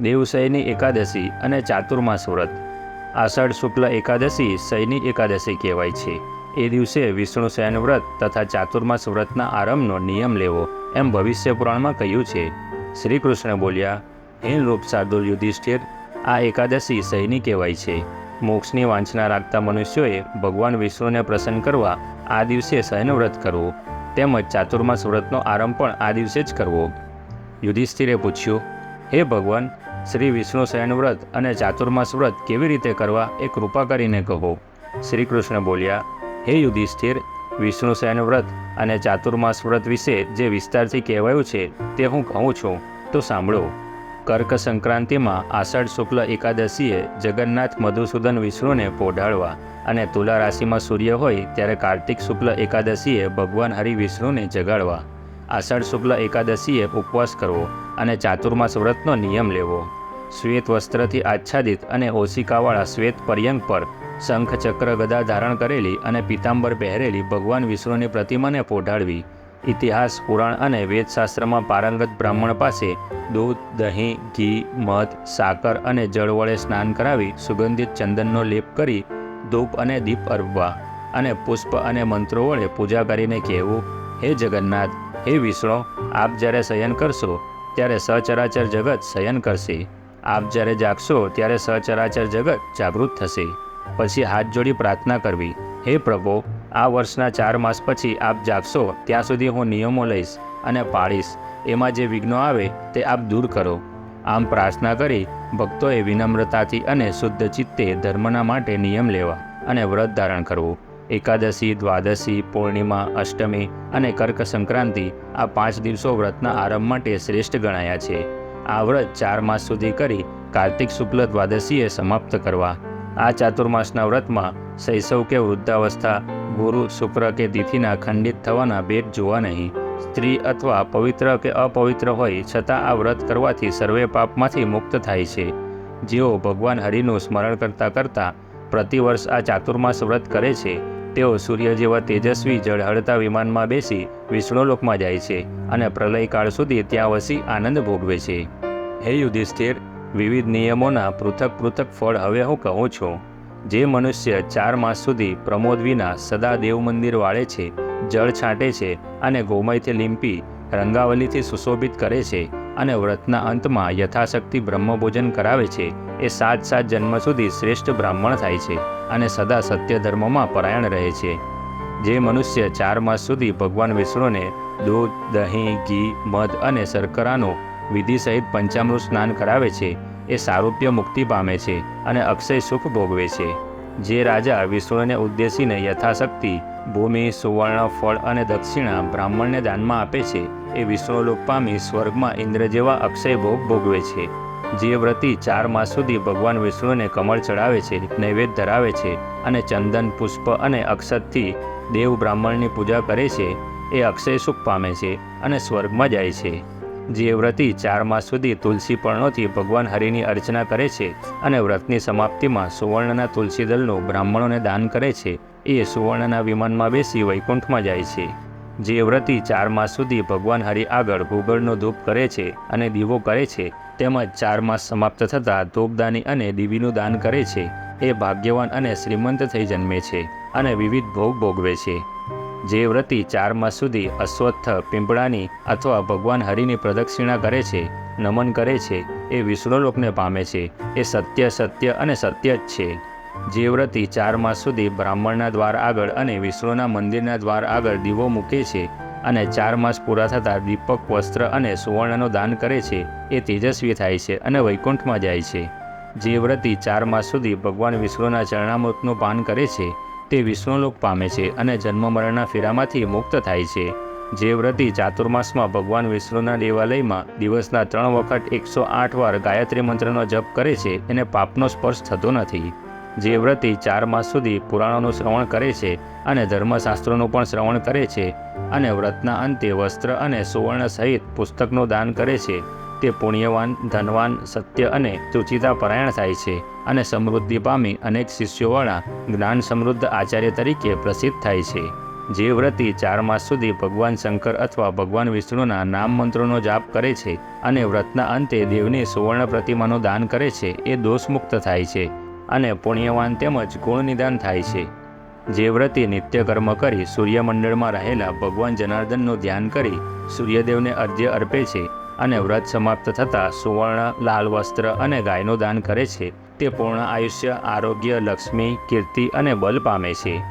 દેવશયની એકાદશી અને ચાતુર્માસ વ્રત આષાઢ શુક્લ એકાદશી શયની એકાદશી કહેવાય છે. એ દિવસે વિષ્ણુ શયન વ્રત તથા ચાતુર્માસ વ્રતના આરંભનો નિયમ લેવો એમ ભવિષ્ય પુરાણમાં કહ્યું છે. શ્રી કૃષ્ણ બોલ્યા, હે રૂપ શાર્દુલ યુધિષ્ઠિર, આ એકાદશી શયની કહેવાય છે. મોક્ષની વાંચના રાખતા મનુષ્યોએ ભગવાન વિષ્ણુને પ્રસન્ન કરવા આ દિવસે શયન વ્રત કરવું, તેમજ ચાતુર્માસ વ્રતનો આરંભ પણ આ દિવસે જ કરવો. યુધિષ્ઠિરે પૂછ્યું, હે ભગવાન શ્રી વિષ્ણુ શયન વ્રત અને ચાતુર્માસ વ્રત કેવી રીતે કરવા એ કૃપા કરીને કહો. શ્રી કૃષ્ણ બોલ્યા, હે યુધિષ્ઠિર, વિષ્ણુ શયન વ્રત અને ચાતુર્માસ વ્રત વિશે જે વિસ્તારથી કહેવાયું છે તે હું કહું છું, તો સાંભળો. કર્ક સંક્રાંતિમાં આષાઢ શુક્લ એકાદશીએ જગન્નાથ મધુસૂદન વિષ્ણુને પોઢાળવા અને તુલા રાશિમાં સૂર્ય હોય ત્યારે કાર્તિક શુક્લ એકાદશીએ ભગવાન હરિ વિષ્ણુને જગાડવા. આષાઢ શુક્લ એકાદશીએ ઉપવાસ કરવો અને ચાતુર્માસ વ્રતનો નિયમ લેવો. શ્વેત વસ્ત્રથી આચ્છાદિત અને ઓશિકાવાળા શ્વેત પર્યંગ પર શંખ ચક્ર ગદા ધારણ કરેલી અને પીતાંબર પહેરેલી ભગવાન વિષ્ણુની પ્રતિમાને પોઢાડવી ઇતિહાસ, પુરાણ અને વેદશાસ્ત્રમાં પારંગત બ્રાહ્મણ પાસે દૂધ, દહીં, ઘી, મધ, સાકર અને જળ વડે સ્નાન કરાવી સુગંધિત ચંદનનો લેપ કરી ધૂપ અને દીપ અર્પવા અને પુષ્પ અને મંત્રો વડે પૂજા કરીને કહેવું, હે જગન્નાથ હે વિષ્ણુ, આપ જ્યારે શયન કરશો, ત્યારે સચરાચર જગત શયન કરશે. આપ જ્યારે જાગશો, ત્યારે સચરાચર જગત જાગૃત થશે. પછી હાથ જોડી પ્રાર્થના કરવી. હે પ્રભુ, આ વર્ષના ચાર માસ પછી આપ જાગશો, ત્યાં સુધી હું નિયમો લઈશ અને પાળીશ. એમાં જે વિઘ્નો આવે, તે આપ દૂર કરો. આમ પ્રાર્થના કરી, ભક્તોએ વિનમ્રતાથી અને શુદ્ધ ચિત્તે ધર્મના માટે નિયમ લેવા અને વ્રત ધારણ કરવું. એકાદશી, દ્વાદશી, પૂર્ણિમા, અષ્ટમી અને કર્ક સંક્રાંતિ આ પાંચ દિવસો વ્રતના આરંભ માટે શ્રેષ્ઠ ગણાયા છે. આ વ્રત ચાર માસ સુધી કરી કાર્તિક શુક્લ દ્વાદશીએ સમાપ્ત કરવા. આ ચાતુર્માસના વ્રતમાં શૈશવ કે વૃદ્ધાવસ્થા, ગુરુ, શુક્ર કે તિથિના ખંડિત થવાના ભેટ જોવા નહીં. સ્ત્રી અથવા પવિત્ર કે અપવિત્ર હોય છતાં આ વ્રત કરવાથી સર્વે પાપમાંથી મુક્ત થાય છે. જેઓ ભગવાન હરિનું સ્મરણ કરતાં કરતાં પ્રતિવર્ષ આ ચાતુર્માસ વ્રત કરે છે તેઓ સૂર્ય જેવા તેજસ્વી જળહળતા વિમાનમાં બેસી વિષ્ણુલોકમાં જાય છે અને પ્રલયકાળ સુધી ત્યાં વસી આનંદ ભોગવે છે. હે યુધિષ્ઠિર, વિવિધ નિયમોના પૃથક પૃથક ફળ હવે હું કહું છું. જે મનુષ્ય ચાર માસ સુધી પ્રમોદ વિના સદા દેવ મંદિર વાળે છે, જળ છાંટે છે અને ગોમયથી લીંપી, રંગાવલીથી સુશોભિત કરે છે અને વ્રતના અંતમાં યથાશક્તિ બ્રહ્મભોજન કરાવે છે એ સાત સાત જન્મ સુધી શ્રેષ્ઠ બ્રાહ્મણ થાય છે અને સદા સત્ય ધર્મમાં પરાયણ રહે છે. જે મનુષ્ય ચાર માસ સુધી ભગવાન વિષ્ણુને દૂધ, દહીં, ઘી, મધ અને શર્કરાનું વિધિ સહિત પંચામૃત સ્નાન કરાવે છે, એ સારૂપ્ય મુક્તિ પામે છે અને અક્ષય સુખ ભોગવે છે. જે રાજા વિષ્ણુને ઉદ્દેશીને યથાશક્તિ, ભૂમિ, સુવર્ણ, ફળ અને દક્ષિણા બ્રાહ્મણને દાનમાં આપે છે, એ વિષ્ણુલોક પામી સ્વર્ગમાં ઇન્દ્ર જેવા અક્ષય ભોગ ભોગવે છે. જે વ્રતી ચાર માસ સુધી ભગવાન વિષ્ણુને કમળ ચડાવે છે, નૈવેદ્ય ધરાવે છે અને ચંદન, પુષ્પ અને અક્ષતથી દેવ બ્રાહ્મણની પૂજા કરે છે, એ અક્ષય સુખ પામે છે અને સ્વર્ગમાં જાય છે. જે વ્રતી ચાર માસ સુધી તુલસી પર્ણોથી ભગવાન હરિની અર્ચના કરે છે અને વ્રતની સમાપ્તિમાં સુવર્ણના તુલસી દળનું બ્રાહ્મણોને દાન કરે છે. એ સુવર્ણના વિમાનમાં બેસી વૈકુંઠમાં જાય છે. જે વ્રતી ચાર માસ સુધી ભગવાન હરિ આગળ ભૂગળનો ધૂપ કરે છે અને દીવો કરે છે, તેમજ ચાર માસ સમાપ્ત થતાં ધૂપદાની અને દીવીનું દાન કરે છે, એ ભાગ્યવાન અને શ્રીમંત થઈ જન્મે છે અને વિવિધ ભોગ ભોગવે છે. જે વ્રતી ચાર માસ સુધી અશ્વત્થ, પીંપળાની અથવા ભગવાન હરિની પ્રદક્ષિણા કરે છે, નમન કરે છે, એ વિષ્ણુલોકને પામે છે, એ સત્ય સત્ય અને સત્ય જ છે. જે વ્રતી ચાર માસ સુધી બ્રાહ્મણના દ્વાર આગળ અને વિષ્ણુના મંદિરના દ્વાર આગળ દીવો મૂકે છે અને ચાર માસ પૂરા થતાં દીપક, વસ્ત્ર અને સુવર્ણનું દાન કરે છે. એ તેજસ્વી થાય છે અને વૈકુંઠમાં જાય છે. જે વ્રતી ચાર માસ સુધી ભગવાન વિષ્ણુના ચરણામૃતનું પાન કરે છે. તે વિષ્ણુલોક પામે છે અને જન્મ મરણના ફેરામાંથી મુક્ત થાય છે. જે વ્રતી ચાતુર્માસમાં ભગવાન વિષ્ણુના દેવાલયમાં દિવસના ત્રણ વખત એકસો આઠ વાર ગાયત્રી મંત્રનો જપ કરે છે. એને પાપનો સ્પર્શ થતો નથી. જે વ્રતી ચાર માસ સુધી પુરાણોનું શ્રવણ કરે છે અને ધર્મશાસ્ત્રોનું પણ શ્રવણ કરે છે અને વ્રતના અંતે વસ્ત્ર અને સુવર્ણ સહિત પુસ્તકનું દાન કરે છે. તે પુણ્યવાન, ધનવાન, સત્ય અને સુચિતા પરાયણ થાય છે અને સમૃદ્ધિ પામી અનેક શિષ્યોવાળા જ્ઞાન સમૃદ્ધ આચાર્ય તરીકે પ્રસિદ્ધ થાય છે. જે વ્રતી ચાર માસ સુધી ભગવાન શંકર અથવા ભગવાન વિષ્ણુના નામ મંત્રોનો જાપ કરે છે અને વ્રતના અંતે દેવની સુવર્ણ પ્રતિમાનું દાન કરે છે એ દોષમુક્ત થાય છે. અને પુણ્યવાન તેમજ ગુણનિદાન થાય છે. જે વ્રતી નિત્ય કર્મ કરી સૂર્યમંડળમાં રહેલા ભગવાન જનાર્દનનું ધ્યાન કરી સૂર્યદેવને અર્ધ્ય અર્પે છે અને વ્રત સમાપ્ત થતાં સુવર્ણ, લાલ વસ્ત્ર અને ગાયનું દાન કરે છે, તે પૂર્ણ આયુષ્ય, આરોગ્ય, લક્ષ્મી, કીર્તિ અને બલ પામે છે.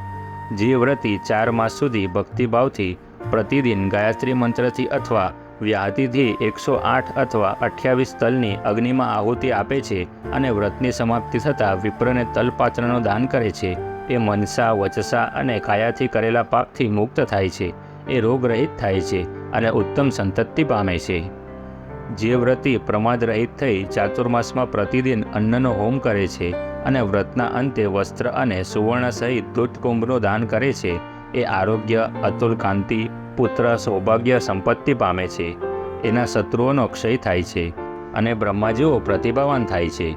જે વ્રતી ચાર માસ સુધી ભક્તિભાવથી પ્રતિદિન ગાયત્રી મંત્રથી અથવા વ્યાહતિથી એકસો આઠ અથવા અઠ્યાવીસ તલની અગ્નિમાં આહુતિ આપે છે અને વ્રતની સમાપ્તિ થતાં વિપ્રને તલપાત્રનું દાન કરે છે. એ મનસા, વચસા અને કાયાથી કરેલા પાપથી મુક્ત થાય છે. એ રોગરહિત થાય છે અને ઉત્તમ સંતતિ પામે છે. જે વ્રતી પ્રમાદરહિત થઈ ચાતુર્માસમાં પ્રતિદિન અન્નનો હોમ કરે છે અને વ્રતના અંતે વસ્ત્ર અને સુવર્ણ સહિત દૂધકુંભનું દાન કરે છે, એ આરોગ્ય, અતુલ કાંતિ પુત્ર સૌભાગ્ય સંપત્તિ પામે છે. એના શત્રુઓનો ક્ષય થાય છે અને બ્રહ્માજીઓ પ્રતિભાવાન થાય છે.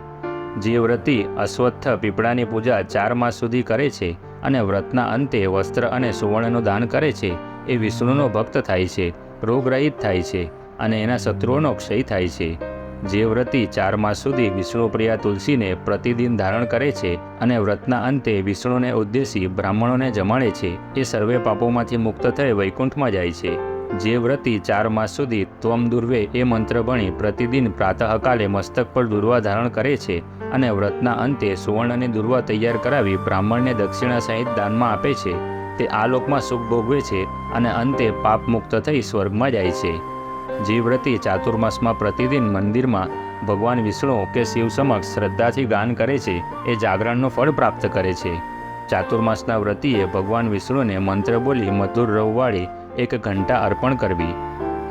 જે વ્રતી અશ્વત્થ પીપળાની પૂજા ચાર માસ સુધી કરે છે અને વ્રતના અંતે વસ્ત્ર અને સુવર્ણનું દાન કરે છે, એ વિષ્ણુનો ભક્ત થાય છે, રોગરહિત થાય છે અને એના શત્રુઓનો ક્ષય થાય છે. જે વ્રતી ચાર માસ સુધી વિષ્ણુપ્રિયા તુલસીને પ્રતિદિન ધારણ કરે છે અને વ્રતના અંતે વિષ્ણુને ઉદ્દેશી બ્રાહ્મણોને જમાડે છે, એ સર્વે પાપોમાંથી મુક્ત થઈ વૈકુંઠમાં જાય છે. જે વ્રતી ચાર માસ સુધી ત્વમ દુર્વે એ મંત્ર ભણી પ્રતિદિન પ્રાતઃકાલે મસ્તક પર દુર્વા ધારણ કરે છે અને વ્રતના અંતે સુવર્ણની દુર્વા તૈયાર કરાવી બ્રાહ્મણને દક્ષિણા સહિત દાનમાં આપે છે. તે આ લોકમાં સુખ ભોગવે છે અને અંતે પાપ મુક્ત થઈ સ્વર્ગમાં જાય છે. જે વ્રતી ચાતુર્માસમાં પ્રતિદિન મંદિરમાં ભગવાન વિષ્ણુ કે શિવ સમક્ષ શ્રદ્ધાથી ગાન કરે છે, એ જાગરણનું ફળ પ્રાપ્ત કરે છે. ચાતુર્માસના વ્રતિએ ભગવાન વિષ્ણુને મંત્ર બોલી મધુર રવવાળી એક ઘંટા અર્પણ કરવી.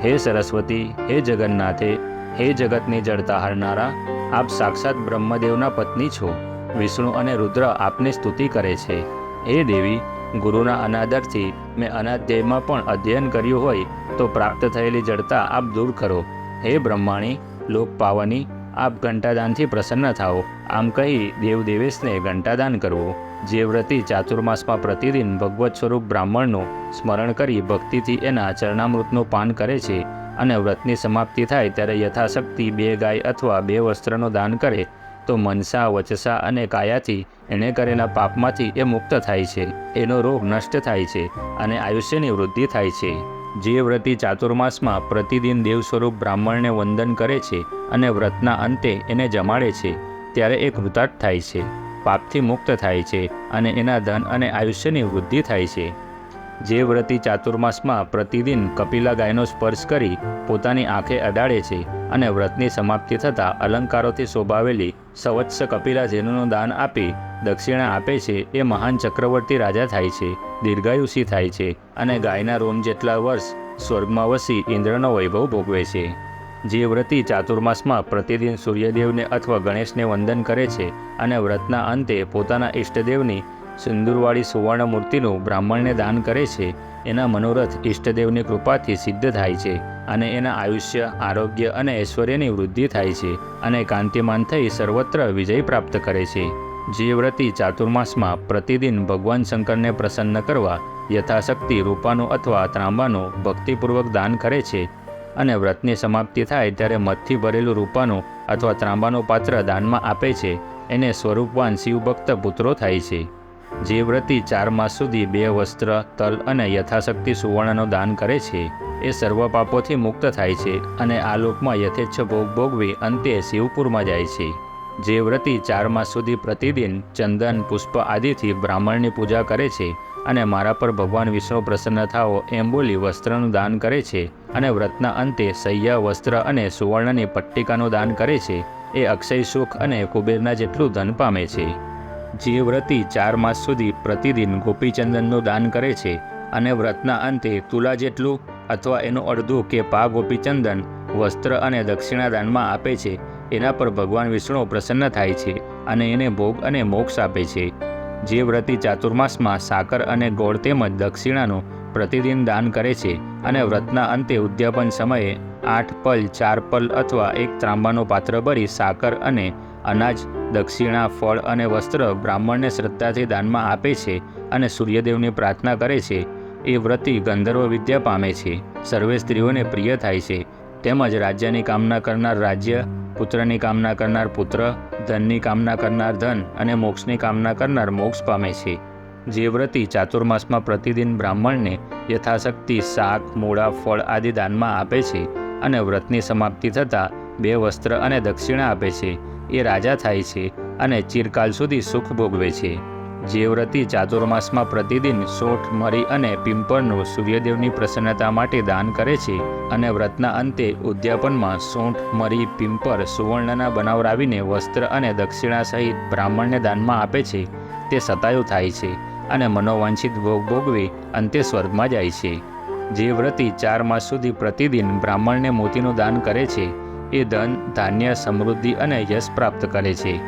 હે સરસ્વતી, હે જગન્નાથે, હે જગતની જડતા હારનારા, આપ સાક્ષાત બ્રહ્મદેવના પત્ની છો. વિષ્ણુ અને રુદ્ર આપની સ્તુતિ કરે છે. હે દેવી ગુરુના અનાદરથી મેં અનાધ્યાયમાં પણ અધ્યયન કર્યું હોય તો પ્રાપ્ત થયેલી જડતા આપ દૂર કરો. હે બ્રહ્માણી લોકપાવની આપ ઘંટાદાનથી પ્રસન્ન થાઓ. આમ કહી દેવ દેવેશને ઘંટાદાન કરવું. જે વ્રતિ ચાતુર્માસમાં પ્રતિદિન ભગવત સ્વરૂપ બ્રાહ્મણનું સ્મરણ કરી ભક્તિથી એના ચરણામૃતનું પાન કરે છે અને વ્રતની સમાપ્તિ થાય ત્યારે યથાશક્તિ બે ગાય અથવા બે વસ્ત્રનું દાન કરે. તો મનસા, વચસા અને કાયાથી એણે કરેલા પાપમાંથી એ મુક્ત થાય છે. એનો રોગ નષ્ટ થાય છે અને આયુષ્યની વૃદ્ધિ થાય છે. જે વ્રતિ ચાતુર્માસમાં પ્રતિદિન દેવ સ્વરૂપ બ્રાહ્મણને વંદન કરે છે અને વ્રતના અંતે એને જમાડે છે. ત્યારે એ કૃતાર્થ થાય છે. પાપથી મુક્ત થાય છે અને એના ધન અને આયુષ્યની વૃદ્ધિ થાય છે. જે વ્રતી ચાતુર્માસમાં પ્રતિદિન કપિલા ગાયનો સ્પર્શ કરી પોતાની આંખે અડાડે છે અને વ્રતની સમાપ્તિ થતાં અલંકારોથી શોભાવેલી સવત્સ કપિલા જેનુનું દાન આપી દક્ષિણા આપે છે એ મહાન ચક્રવર્તી રાજા થાય છે, દીર્ઘાયુષી થાય છે અને ગાયના રોમ જેટલા વર્ષ સ્વર્ગમાં વસી ઇન્દ્રનો વૈભવ ભોગવે છે. જે વ્રતી ચાતુર્માસમાં પ્રતિદિન સૂર્યદેવને અથવા ગણેશને વંદન કરે છે અને વ્રતના અંતે પોતાના ઇષ્ટદેવની સિંદૂરવાળી સુવર્ણ મૂર્તિનું બ્રાહ્મણને દાન કરે છે, એના મનોરથ ઇષ્ટદેવની કૃપાથી સિદ્ધ થાય છે અને એના આયુષ્ય, આરોગ્ય અને ઐશ્વર્યની વૃદ્ધિ થાય છે અને કાંતિમાન થઈ સર્વત્ર વિજય પ્રાપ્ત કરે છે. જે વ્રતી ચાતુર્માસમાં પ્રતિદિન ભગવાન શંકરને પ્રસન્ન કરવા યથાશક્તિ રૂપાનું અથવા ત્રાંબાનું ભક્તિપૂર્વક દાન કરે છે અને વ્રતની સમાપ્તિ થાય ત્યારે મધથી ભરેલું રૂપાનું અથવા ત્રાંબાનું પાત્ર દાનમાં આપે છે. એને સ્વરૂપવાન શિવભક્ત પુત્રો થાય છે. જે વ્રતી ચાર માસ સુધી બે વસ્ત્ર, તલ અને યથાશક્તિ સુવર્ણનું દાન કરે છે, એ સર્વ પાપોથી મુક્ત થાય છે અને આ લોકમાં યથેચ્છ ભોગ ભોગવી અંતે શિવપુરમાં જાય છે. જે વ્રતી ચાર માસ સુધી પ્રતિદિન ચંદન, પુષ્પ આદિથી બ્રાહ્મણની પૂજા કરે છે અને મારા પર ભગવાન વિષ્ણુ પ્રસન્ન થાઓ એમ બોલી વસ્ત્રનું દાન કરે છે અને વ્રતના અંતે સૈયા વસ્ત્ર અને સુવર્ણની પટ્ટિકાનું દાન કરે છે, એ અક્ષય સુખ અને કુબેરના જેટલું ધન પામે છે. જે વ્રતી ચાર માસ સુધી પ્રતિદિન ગોપીચંદનનું દાન કરે છે અને વ્રતના અંતે તુલા જેટલું અથવા એનું અડધું કે પા ગોપીચંદન વસ્ત્ર અને દક્ષિણા દાનમાં આપે છે, એના પર ભગવાન વિષ્ણુ પ્રસન્ન થાય છે અને એને ભોગ અને મોક્ષ આપે છે. જે વ્રતી ચાતુર્માસમાં સાકર અને ગોળ તેમજ દક્ષિણાનું પ્રતિદિન દાન કરે છે અને વ્રતના અંતે ઉદ્યાપન સમયે આઠ પલ, ચાર પલ અથવા એક ત્રાંબાનું પાત્ર ભરી સાકર અને અનાજ દક્ષિણા, ફળ અને વસ્ત્ર બ્રાહ્મણને શ્રદ્ધાથી દાનમાં આપે છે અને સૂર્યદેવની પ્રાર્થના કરે છે. એ વ્રતી ગંધર્વ વિદ્યા પામે છે. સર્વે સ્ત્રીઓને પ્રિય થાય છે. તેમજ રાજ્યની કામના કરનાર રાજ્ય, પુત્રની કામના કરનાર પુત્ર, ધનની કામના કરનાર ધન અને મોક્ષની કામના કરનાર મોક્ષ પામે છે. જે વ્રતી ચાતુર્માસમાં પ્રતિદિન બ્રાહ્મણને યથાશક્તિ શાક, મૂળા, ફળ આદિ દાનમાં આપે છે અને વ્રતની સમાપ્તિ થતાં બે વસ્ત્ર અને દક્ષિણા આપે છે. એ રાજા થાય છે અને ચિરકાલ સુધી સુખ ભોગવે છે. જે વ્રતિ ચાતુર્માસમાં પ્રતિદિન સોઠ, મરી અને પિંપળનું સૂર્યદેવની પ્રસન્નતા માટે દાન કરે છે અને વ્રતના અંતે ઉદ્યાપનમાં સોંઠ, મરી, પિંપર, સુવર્ણના બનાવરાવીને વસ્ત્ર અને દક્ષિણા સહિત બ્રાહ્મણને દાનમાં આપે છે. તે સતાયું થાય છે અને મનોવાંછિત ભોગ ભોગવી અંતે સ્વર્ગમાં જાય છે. જે વ્રતી ચાર માસ સુધી પ્રતિદિન બ્રાહ્મણને મોતીનું દાન કરે છે એ ધન, ધાન્ય, સમૃદ્ધિ અને યશ પ્રાપ્ત કરે છે.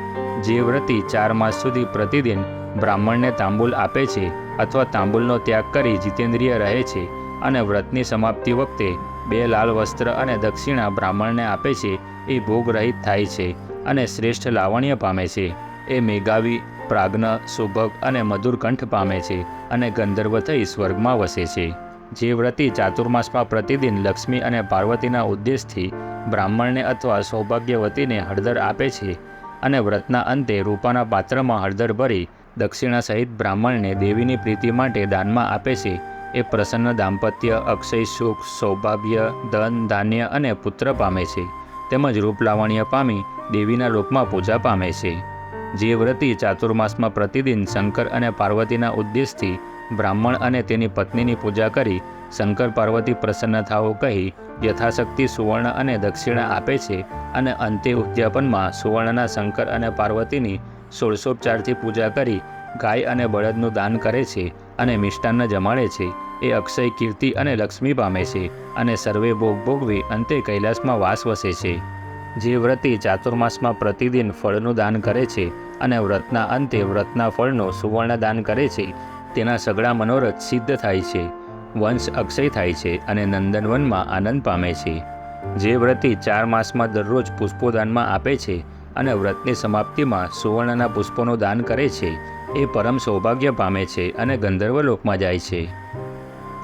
જે વ્રતી ચાર માસ સુધી પ્રતિદિન બ્રાહ્મણને તાંબુલ આપે છે અથવા તાંબુલનો ત્યાગ કરી જીતેન્દ્રિય રહે છે અને વ્રતની સમાપ્તિ વખતે બે લાલ વસ્ત્ર અને દક્ષિણા બ્રાહ્મણને આપે છે, એ ભોગરહિત થાય છે અને શ્રેષ્ઠ લાવણ્ય પામે છે. એ મેઘાવી, પ્રાગ્ન, સુભગ અને મધુર કંઠ પામે છે અને ગંધર્વ થઈ સ્વર્ગમાં વસે છે. જે વ્રતી ચાતુર્માસમાં પ્રતિદિન લક્ષ્મી અને પાર્વતીના ઉદ્દેશથી બ્રાહ્મણને અથવા સૌભાગ્યવતીને હળદર આપે છે અને વ્રતના અંતે રૂપાના પાત્રમાં હળદર ભરી દક્ષિણા સહિત બ્રાહ્મણને દેવીની પ્રીતિ માટે દાનમાં આપે છે. એ પ્રસન્ન દાંપત્ય, અક્ષય સુખ, સૌભાગ્ય, ધન, ધાન્ય અને પુત્ર પામે છે. તેમજ રૂપ લાવણ્ય પામી દેવીના લોકમાં પૂજા પામે છે. જે વ્રતી ચાતુર્માસમાં પ્રતિદિન શંકર અને પાર્વતીના ઉદ્દેશથી બ્રાહ્મણ અને તેની પત્નીની પૂજા કરી શંકર પાર્વતી પ્રસન્ન થાઓ કહી યથાશક્તિ સુવર્ણ અને દક્ષિણા આપે છે અને અંતે ઉદ્યાપનમાં સુવર્ણના શંકર અને પાર્વતીની સોળસોપચારથી પૂજા કરી ગાય અને બળદનું દાન કરે છે અને મિષ્ટાન્ન જમાડે છે. એ અક્ષય, કીર્તિ અને લક્ષ્મી પામે છે અને સર્વે ભોગ ભોગવી અંતે કૈલાસમાં વાસ વસે છે. જે વ્રતી ચાતુર્માસમાં પ્રતિદિન ફળનું દાન કરે છે અને વ્રતના અંતે વ્રતના ફળનું સુવર્ણ દાન કરે છે. તેના સગળા મનોરથ સિદ્ધ થાય છે. વંશ અક્ષય થાય છે અને નંદનવનમાં આનંદ પામે છે. જે વ્રતી ચાર માસમાં દરરોજ પુષ્પોદાનમાં આપે છે અને વ્રતની સમાપ્તિમાં સુવર્ણના પુષ્પોનું દાન કરે છે, એ પરમ સૌભાગ્ય પામે છે અને ગંધર્વ લોકમાં જાય છે.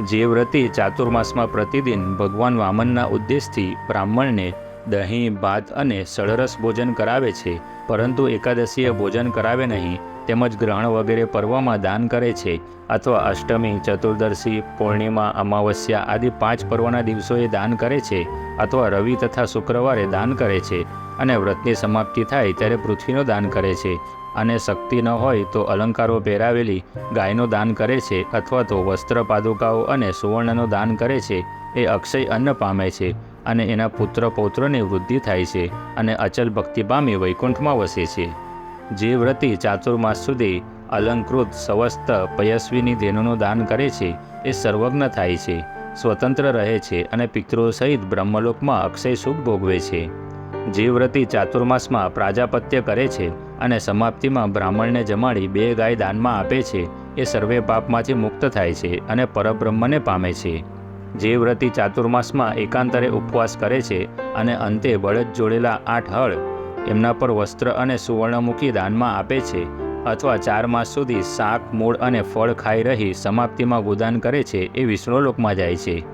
જે વ્રતી ચાતુર્માસમાં પ્રતિદિન ભગવાન વામનના ઉદ્દેશથી બ્રાહ્મણને દહીં, ભાત અને સળરસ ભોજન કરાવે છે, પરંતુ એકાદશીએ ભોજન કરાવે નહીં તેમજ ગ્રહણ વગેરે પર્વમાં દાન કરે છે. અથવા અષ્ટમી, ચતુર્દશી, પૂર્ણિમા, અમાવસ્યા આદિ પાંચ પર્વના દિવસોએ દાન કરે છે અથવા રવિ તથા શુક્રવારે દાન કરે છે અને વ્રતની સમાપ્તિ થાય ત્યારે પૃથ્વીનો દાન કરે છે. અને શક્તિ ન હોય તો અલંકારો પહેરાવેલી ગાયનું દાન કરે છે અથવા તો વસ્ત્ર પાદુકાઓ અને સુવર્ણનું દાન કરે છે એ અક્ષય અન્ન પામે છે અને એના પુત્ર પૌત્રોની વૃદ્ધિ થાય છે અને અચલ ભક્તિ પામી વૈકુંઠમાં વસે છે. જે વ્રતિ ચાતુર્માસ સુધી અલંકૃત સ્વસ્થ પયસ્વીની ધેનુનું દાન કરે છે એ સર્વજ્ઞ થાય છે, સ્વતંત્ર રહે છે અને પિતૃઓ સહિત બ્રહ્મલોકમાં અક્ષય સુખ ભોગવે છે. જે વ્રતિ ચાતુર્માસમાં પ્રાજાપત્ય કરે છે અને સમાપ્તિમાં બ્રાહ્મણને જમાડી બે ગાય દાનમાં આપે છે એ સર્વે પાપમાંથી મુક્ત થાય છે અને પરબ્રહ્મને પામે છે. જે વ્રતિ ચાતુર્માસમાં એકાંતરે ઉપવાસ કરે છે અને અંતે બળદ જોડેલા આઠ હળ એમના પર વસ્ત્ર અને સુવર્ણ મૂકી દાનમાં આપે છે અથવા ચાર માસ સુધી શાક, મૂળ અને ફળ ખાઈ રહી સમાપ્તિમાં ગોદાન કરે છે એ વિષ્ણુલોકમાં જાય છે.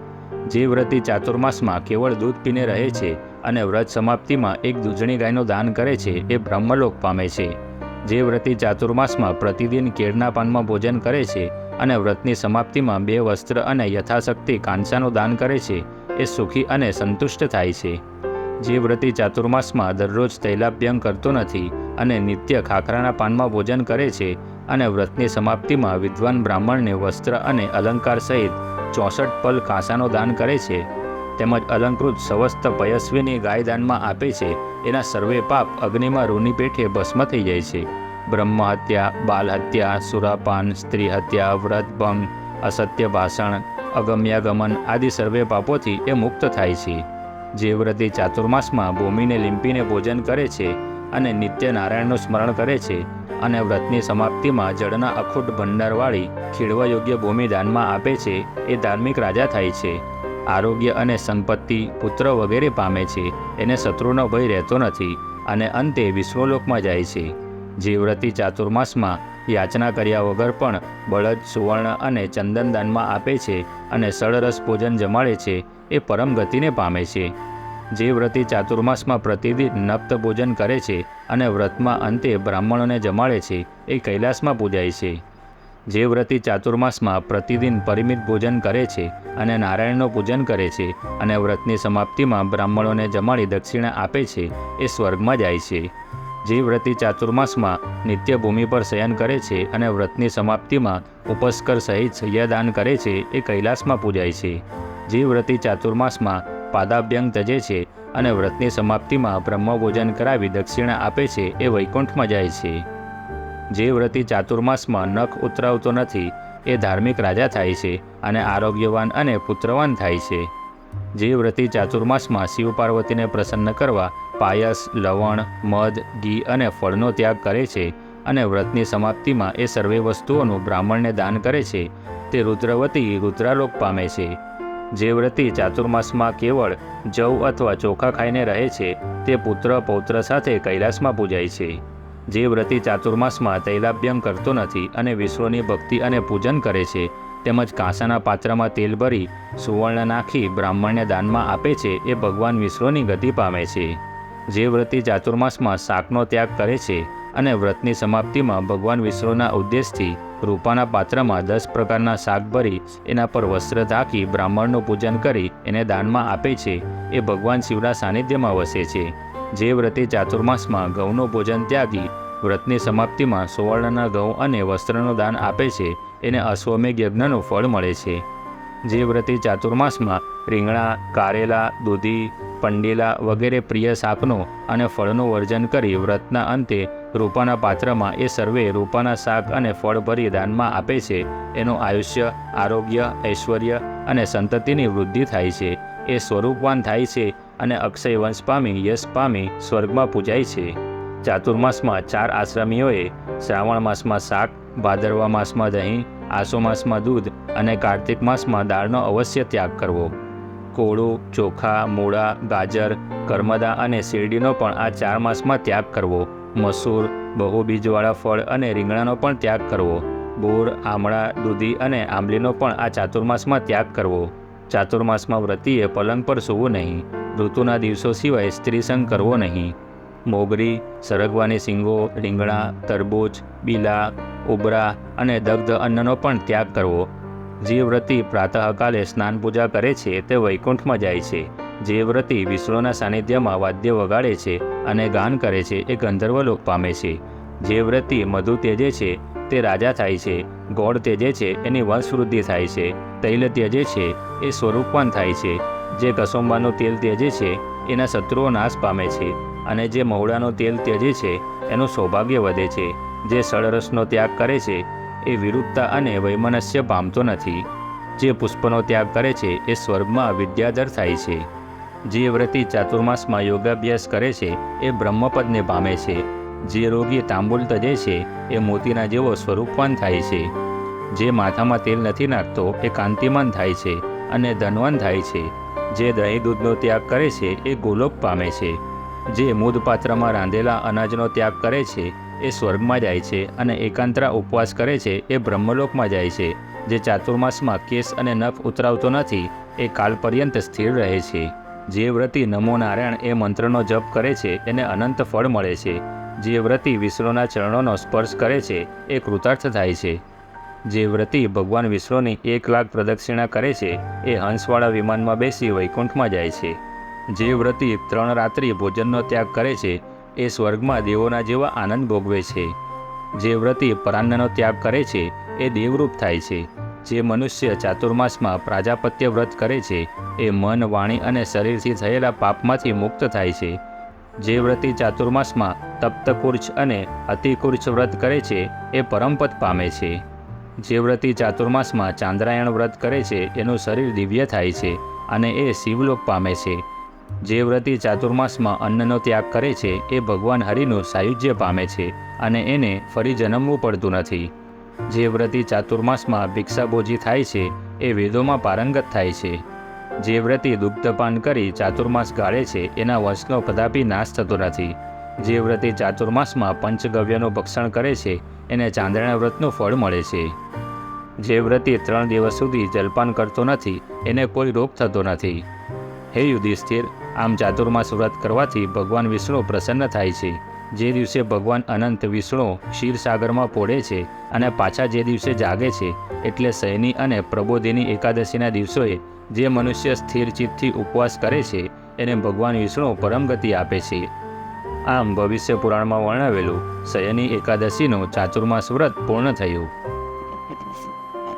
જે વ્રતિ ચાતુર્માસમાં કેવળ દૂધ પીને રહે છે અને વ્રત સમાપ્તિમાં એક દૂધણી ગાયનું દાન કરે છે એ બ્રહ્મલોક પામે છે. જે વ્રતિ ચાતુર્માસમાં પ્રતિદિન કેળના પાનમાં ભોજન કરે છે અને વ્રતની સમાપ્તિમાં બે વસ્ત્ર અને યથાશક્તિ કાંસાનું દાન કરે છે એ સુખી અને સંતુષ્ટ થાય છે. જે વ્રતી ચાતુર્માસમાં દરરોજ તૈલાભ્યંગ કરતો નથી અને નિત્ય ખાખરાના પાનમાં ભોજન કરે છે અને વ્રતની સમાપ્તિમાં વિદ્વાન બ્રાહ્મણને વસ્ત્ર અને અલંકાર સહિત ચોસઠ પલ કાંસાનો દાન કરે છે. તેમજ અલંકૃત સવસ્ત પયસ્વીની ગાય દાનમાં આપે છે. એના સર્વે પાપ અગ્નિમાં રૂની પેઠે ભસ્મ થઈ જાય છે. બ્રહ્મ હત્યા, બાલ સુરાપાન, સ્ત્રી હત્યા વ્રતભંગ અસત્ય ભાષણ, અગમ્યાગમન આદિ સર્વે પાપોથી એ મુક્ત થાય છે. જે વ્રતી ચાતુર્માસમાં ભૂમિને લીંપીને ભોજન કરે છે અને નિત્ય નારાયણનું સ્મરણ કરે છે અને વ્રતની સમાપ્તિમાં જળના અખૂટ ભંડારવાળી ખીડવા યોગ્ય ભૂમિ દાનમાં આપે છે, એ ધાર્મિક રાજા થાય છે. આરોગ્ય અને સંપત્તિ પુત્ર વગેરે પામે છે, એને શત્રુનો ભય રહેતો નથી અને અંતે વિશ્વલોકમાં જાય છે. જે વ્રતી ચાતુર્માસમાં યાચના કર્યા વગર પણ બળદ, સુવર્ણ અને ચંદન દાનમાં આપે છે અને સળરસ ભોજન જમાડે છે એ પરમ ગતિને પામે છે. જે વ્રતી ચાતુર્માસમાં પ્રતિદિન નપ્ત ભોજન કરે છે અને વ્રતમાં અંતે બ્રાહ્મણોને જમાડે છે એ કૈલાસમાં પૂજાય છે. જે વ્રતી ચાતુર્માસમાં પ્રતિદિન પરિમિત ભોજન કરે છે અને નારાયણનું પૂજન કરે છે અને વ્રતની સમાપ્તિમાં બ્રાહ્મણોને જમાડી દક્ષિણા આપે છે એ સ્વર્ગમાં જાય છે. જે વ્રતી ચાતુર્માસમાં નિત્ય ભૂમિ પર શયન કરે છે અને વ્રતની સમાપ્તિમાં ઉપસ્કર સહિત સૈયાદાન કરે છે એ કૈલાસમાં પૂજાય છે. જે વ્રતી ચાતુર્માસમાં પાદાભ્યંગ તજે છે અને વ્રતની સમાપ્તિમાં બ્રહ્મભોજન કરાવી દક્ષિણા આપે છે એ વૈકુંઠમાં જાય છે. જે વ્રતી ચાતુર્માસમાં નખ ઉતરાવતો નથી એ ધાર્મિક રાજા થાય છે અને આરોગ્યવાન અને પુત્રવાન થાય છે. જે વ્રતી ચાતુર્માસમાં શિવ પાર્વતીને પ્રસન્ન કરવા પાયસ, લવણ, મધ, ઘી અને ફળનો ત્યાગ કરે છે અને વ્રતની સમાપ્તિમાં એ સર્વે વસ્તુઓનું બ્રાહ્મણને દાન કરે છે. તે રુદ્રવતી રુદ્રાલોક પામે છે. જે વ્રતિ ચાતુર્માસમાં કેવળ જવ અથવા ચોખા ખાઈને રહે છે, તે પુત્ર પૌત્ર સાથે કૈલાસમાં પૂજાય છે. જે વ્રતિ ચાતુર્માસમાં તૈલાભ્યંગ કરતો નથી અને વિશ્વની ભક્તિ અને પૂજન કરે છે, તેમજ કાંસાના પાત્રમાં તેલ ભરી, સુવર્ણ નાખી બ્રાહ્મણને દાનમાં આપે છે, એ ભગવાન વિશ્વની ગતિ પામે છે. જે વ્રતિ ચાતુર્માસમાં શાકનો ત્યાગ કરે છે અને વ્રતની સમાપ્તિમાં ભગવાન વિષ્ણુના ઉદ્દેશથી રૂપાના પાત્રમાં દસ પ્રકારના શાક ભરી, એના પર વસ્ત્ર ઢાંકી બ્રાહ્મણનું પૂજન કરી એને દાનમાં આપે છે. એ ભગવાન શિવના સાનિધ્યમાં વસે છે. જે વ્રતે ચાતુર્માસમાં ઘઉંનું ભોજન ત્યાગી, વ્રતની સમાપ્તિમાં સુવર્ણના ઘઉં અને વસ્ત્રનું દાન આપે છે, એને અશ્વમેઘ યજ્ઞનું ફળ મળે છે. જે વ્રતે ચાતુર્માસમાં રીંગણા, કારેલા, દૂધી પંડીલા વગેરે પ્રિય શાકનું અને ફળનું વર્જન કરી વ્રતના અંતે રૂપાના પાત્રમાં એ સર્વે રૂપાના શાક અને ફળ ભરી દાનમાં આપે છે. એનું આયુષ્ય, આરોગ્ય, ઐશ્વર્ય અને સંતતિની વૃદ્ધિ થાય છે. એ સ્વરૂપવાન થાય છે અને અક્ષય વંશ પામી, યશ પામી સ્વર્ગમાં પૂજાય છે. ચાતુર્માસમાં ચાર આશ્રમીઓએ શ્રાવણ માસમાં શાક, ભાદરવા માસમાં દહીં, આસો માસમાં દૂધ અને કાર્તિક માસમાં દાળનો અવશ્ય ત્યાગ કરવો. કોળું, ચોખા, મૂળા, ગાજર, કર્મદા અને શેરડીનો પણ આ ચાર માસમાં ત્યાગ કરવો. મસૂર, બહુ બીજવાળા ફળ અને રીંગણાનો પણ ત્યાગ કરવો. બોર, આમળા, દૂધી અને આંબલીનો પણ આ ચાતુર્માસમાં ત્યાગ કરવો. ચાતુર્માસમાં વ્રતીએ પલંગ પર સૂવું નહીં. ઋતુના દિવસો સિવાય સ્ત્રીસંગ કરવો નહીં. મોગરી, સરગવાની શીંગો રીંગણા, તરબૂચ, બીલા, ઉબરા અને દગ્ધ અન્નનો પણ ત્યાગ કરવો. જે વ્રતિ પ્રાતઃકાલે સ્નાન પૂજા કરે છે તે વૈકુંઠમાં જાય છે. જે વ્રતિ વિષ્ણુના સાનિધ્યમાં વાદ્ય વગાડે છે અને ગાન કરે છે એ ગંધર્વલોક પામે છે. જે વ્રતિ મધુ તેજે છે તે રાજા થાય છે ગોળ તેજે છે એની વંશવૃદ્ધિ થાય છે તૈલ તેજે છે એ સ્વરૂપવાન થાય છે, જે કસુંબાનું તેલ ત્યજે છે એના શત્રુઓ નાશ પામે છે અને જે મહુડાનું તેલ ત્યજે છે એનું સૌભાગ્ય વધે છે, જે સળરસનો ત્યાગ કરે છે એ વિરૂપતા અને વૈમનસ્ય પામતો નથી. જે પુષ્પનો ત્યાગ કરે છે એ સ્વર્ગમાં વિદ્યાધર થાય છે. જે વ્રતિ ચાતુર્માસમાં યોગાભ્યાસ કરે છે એ બ્રહ્મપદને પામે છે. જે રોગી તાંબુલ તજે છે એ મોતીના જેવો સ્વરૂપવાન થાય છે. જે માથામાં તેલ નથી નાખતો એ કાંતિમાન થાય છે અને ધનવાન થાય છે. જે દહીં દૂધનો ત્યાગ કરે છે એ ગોલોક પામે છે. જે મૂદ પાત્રમાં રાંધેલા અનાજનો ત્યાગ કરે છે એ સ્વર્ગમાં જાય છે અને એકાંતરા ઉપવાસ કરે છે એ બ્રહ્મલોકમાં જાય છે. જે ચાતુર્માસમાં કેસ અને નખ ઉતરાવતો નથી, એ કાલ પર્યંત સ્થિર રહે છે. જે વ્રતિ નમો નારાયણ એ મંત્રનો જપ કરે છે, એને અનંત ફળ મળે છે. જે વ્રતિ વિષ્ણુના ચરણોનો સ્પર્શ કરે છે, એ કૃતાર્થ થાય છે. જે વ્રતિ ભગવાન વિષ્ણુની એક લાખ પ્રદક્ષિણા કરે છે, એ હંસવાળા વિમાનમાં બેસી વૈકુંઠમાં જાય છે. જે વ્રતિ ત્રણ રાત્રિ ભોજનનો ત્યાગ કરે છે એ સ્વર્ગમાં દેવોના જેવા આનંદ ભોગવે છે. જે વ્રતી પરાન્નનો ત્યાગ કરે છે, એ દેવરૂપ થાય છે. જે મનુષ્ય ચાતુર્માસમાં પ્રાજાપત્ય વ્રત કરે છે, એ મન, વાણી અને શરીરથી થયેલા પાપમાંથી મુક્ત થાય છે. જે વ્રતી ચાતુર્માસમાં તપ્તકુર્ચ અને અતિકુર્ચ વ્રત કરે છે, એ પરમપદ પામે છે. જે વ્રતી ચાતુર્માસમાં ચાંદ્રાયણ વ્રત કરે છે, એનું શરીર દિવ્ય થાય છે અને એ શિવલોક પામે છે. જે વ્રતી ચાતુર્માસમાં અન્નનો ત્યાગ કરે છે, એ ભગવાન હરિનું સાયુજ્ય પામે છે અને એને ફરી જન્મવું પડતું નથી. જે વ્રતી ચાતુર્માસમાં ભિક્ષાભોજી થાય છે, એ વેદોમાં પારંગત થાય છે. જે વ્રતી દુગ્ધપાન કરી ચાતુર્માસ ગાળે છે, એના વંશનો કદાપી નાશ થતો નથી. જે વ્રતી ચાતુર્માસમાં પંચગવ્યનું ભક્ષણ કરે છે, એને ચાંદ્રણા વ્રતનું ફળ મળે છે. જે વ્રતી ત્રણ દિવસ સુધી જલપાન કરતો નથી, એને કોઈ રોગ થતો નથી. હે યુધિષ્ઠિર, આમ ચાતુર્માસ વ્રત કરવાથી ભગવાન વિષ્ણુ પ્રસન્ન થાય છે. જે દિવસે ભગવાન અનંત વિષ્ણુ ક્ષીરસાગરમાં પોડે છે અને પાછા જે દિવસે જાગે છે, એટલે શયની અને પ્રબોધિની એકાદશીના દિવસોએ જે મનુષ્ય સ્થિર ચિત્તથી ઉપવાસ કરે છે, એને ભગવાન વિષ્ણુ પરમગતિ આપે છે. આમ ભવિષ્ય પુરાણમાં વર્ણવેલું શયની એકાદશીનું ચાતુર્માસ વ્રત પૂર્ણ થયું.